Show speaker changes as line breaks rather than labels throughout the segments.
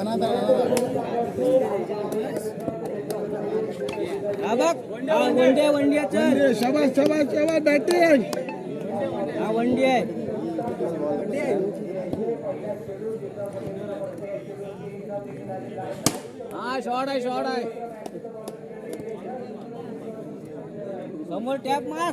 हा बघ आहे वंडी आहे चल
शाबास शाबास शाबास बॅटिंग
हा वंडी आहे हा शॉर्ट आहे शॉर्ट आहे समोर टॅप मार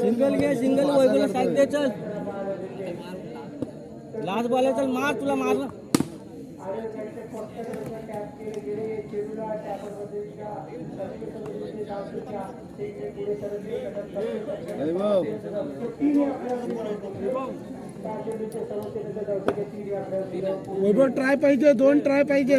सिंगल घे सिंगल वैभवला साईड दे चल. लास्ट बॉल चल मार तुला मार.
वैभव. ट्राय पाहिजे दोन ट्राय पाहिजे.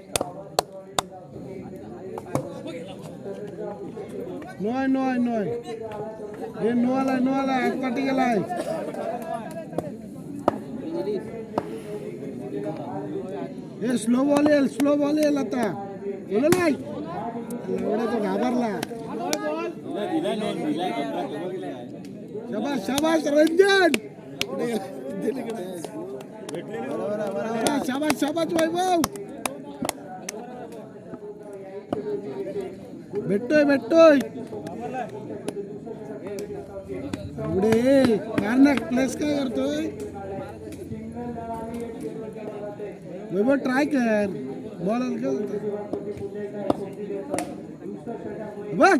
नोय नोय हे नो आलाय नो आलाय आतपाटी गेलाय हे स्लो बॉल येईल स्लो बॉल येईल आता बोल नाही एवढा तो घाबरला शाबास शाबास रंजन शाबास शाबास शाबास वैभव भेटतोय भेटतोय एवढे कारण प्लेस काय करतोय वैभव ट्राय कर बॉल हलका बघ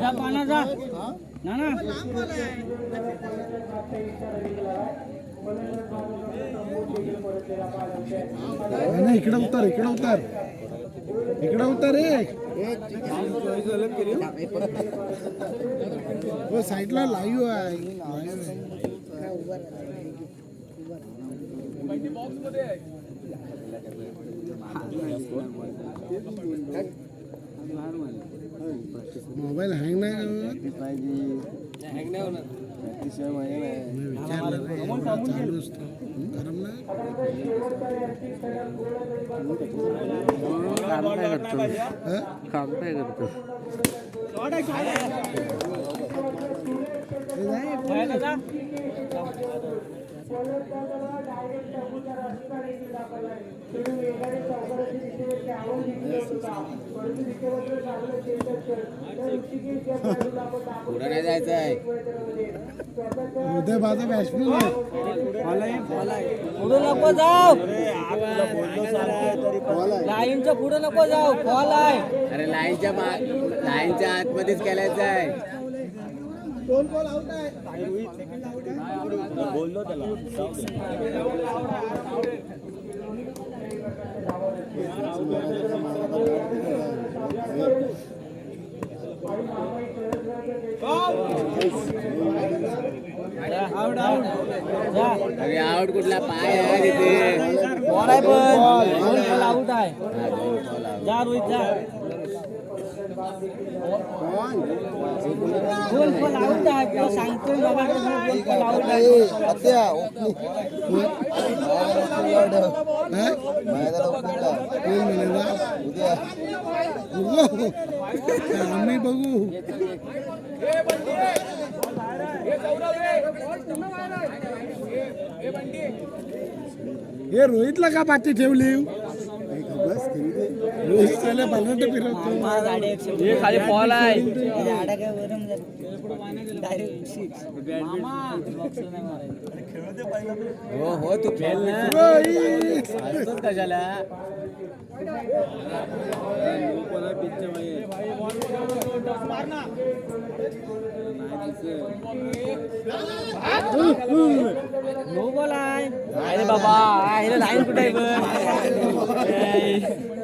जा पाना जा. ना ना
नाही इकडे उतर इकडे उतर. इकडं होता रे हो साईडला लाईव्ह आहे live आहे. मोबाईल हँग नाही करत? मी विचारलं रे चालू असतो गरम नाही हं?
खेळायला जा
पुढे नाही जायचं आहे?
उदय माझा बॅट्समॅन आहे?
पुढे नको जाऊ. लाईनच्या पुढे नको जाऊ. बॉल आहे.
अरे लाईनच्या लाईनच्या आतमध्येच खेळायचं आहे.
दोन बॉल आउट आहे.
जा
अरे आउट कुठला पाय आहे तिथे.
बॉल आहे पण. आउट आहे. जा रोहित जा.
आम्ही बघू हे रोहितला का पाठी ठेवली रोहित त्याला बलाट फिरवतो
हे खाली फॉल आहे
हो हो तू खेळ ना कशाला
नो बॉल आहे अरे बाबा आहे लाईन कुठे आहे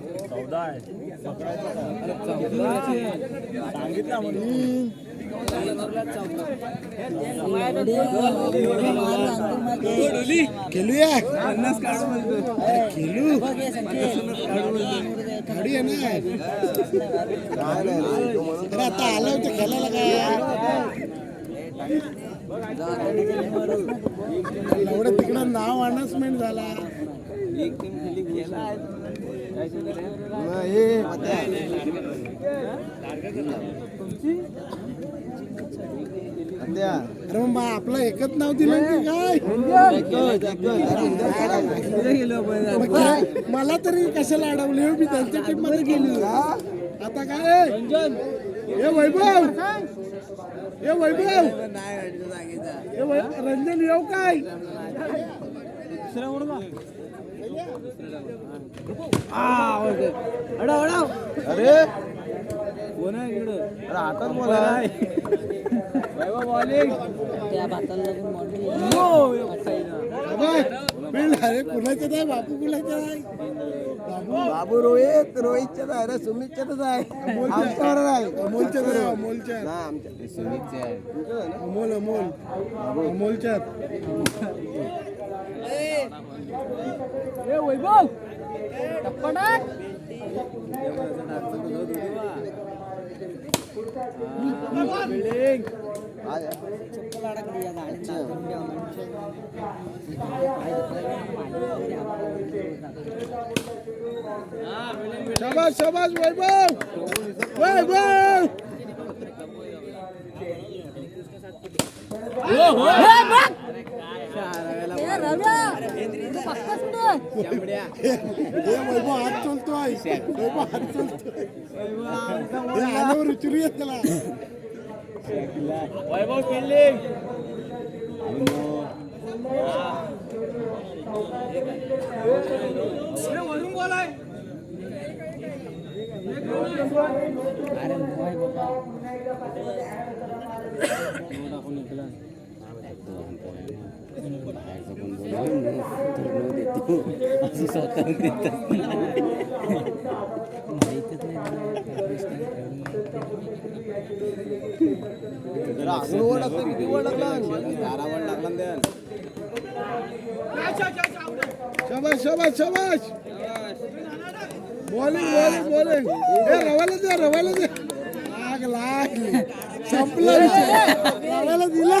चौदा वंडरी लांब
खेळूया खेळू गाडी आहे ना अरे आता आलं होतं खेळायला काय एवढं तिकडं नाव अनाउन्समेंट झाला अरे बा- आपलं एकच नाव दिलं की काय मला तरी कशाला अडवले मी त्यांच्या टीममध्ये गेली आता काय हे वैभव हे वैभव रंजन येऊ काय
अरे! कोण आहे इकडं? अरे हातात बॉल आहे? बॉलिंग त्या भाताला लागून
फील्ड अरे कुणाचं नाही बापू कुणाचं
बाबू रोहित रोहितच्याच आहे रे सुमितच्याच आहे आमच्यावर आहे.
अमोलच्या तर अमोलच्या
ना आमच्या
सुमितचे आहे.
अमोल अमोल. अमोलच्या.
वैभव टप्पटाक चप्पल अडकली या गाडीत
शाबास शाबास वैभव वैभव हे वैभव हात चलतोय वैभव हात चलतोय हे आल्यावर उचलूया त्याला
वैभव वरून अरे बाबा
बाहेरचं कोण बोलवलं ना, तर न देतो. असं स्वतः देतात
ओळखलं किती
दारावर लागला
शाबाश शाबाश शाबाश बॉलिंग बॉलिंग बॉलिंग रवायला रवायला संपला विषय रवायला दिला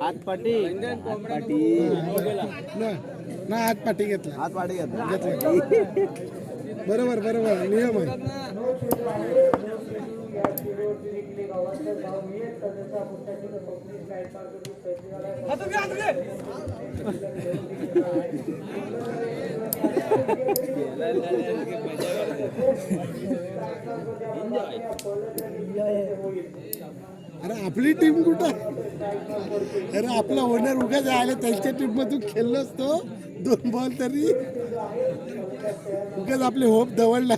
हातपाटी हातपाटी
ना ना हात पाठी घेतला.
हात पाडी घेतला.
घेतला. बरोबर बरोबर. नियम आहे. अरे आपली टीम कुठं? अरे आपला ओनर उगा जायला त्यांच्या टीम मधून खेळलो असतो. दोन बॉल तरी. उगाच आपले होप दवडला.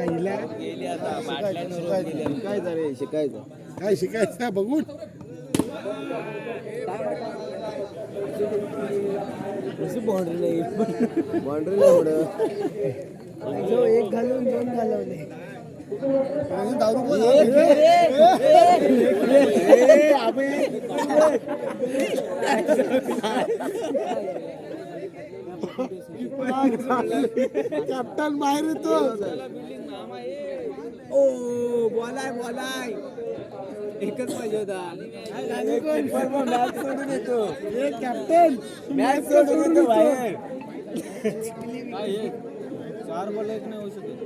आईला.
शिकायचं
काय शिकायचं बघून
बाउंड्री पुढं एक घालून दोन घालवले. दारू
कॅप्टन बाहेर येतो
ओ बोलाय बोलाय। एकच पाहिजे होता. मॅच सोडून येतो
कॅप्टन
मॅच सोडून येतो बाहेर
चार बॉल एक नाही होऊ शकत.